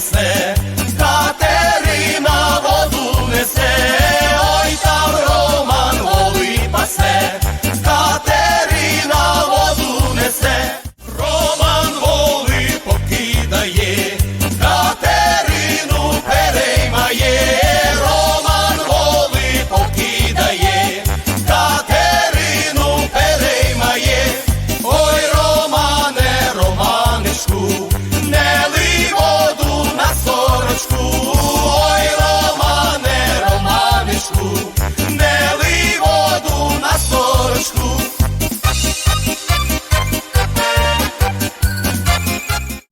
спасне.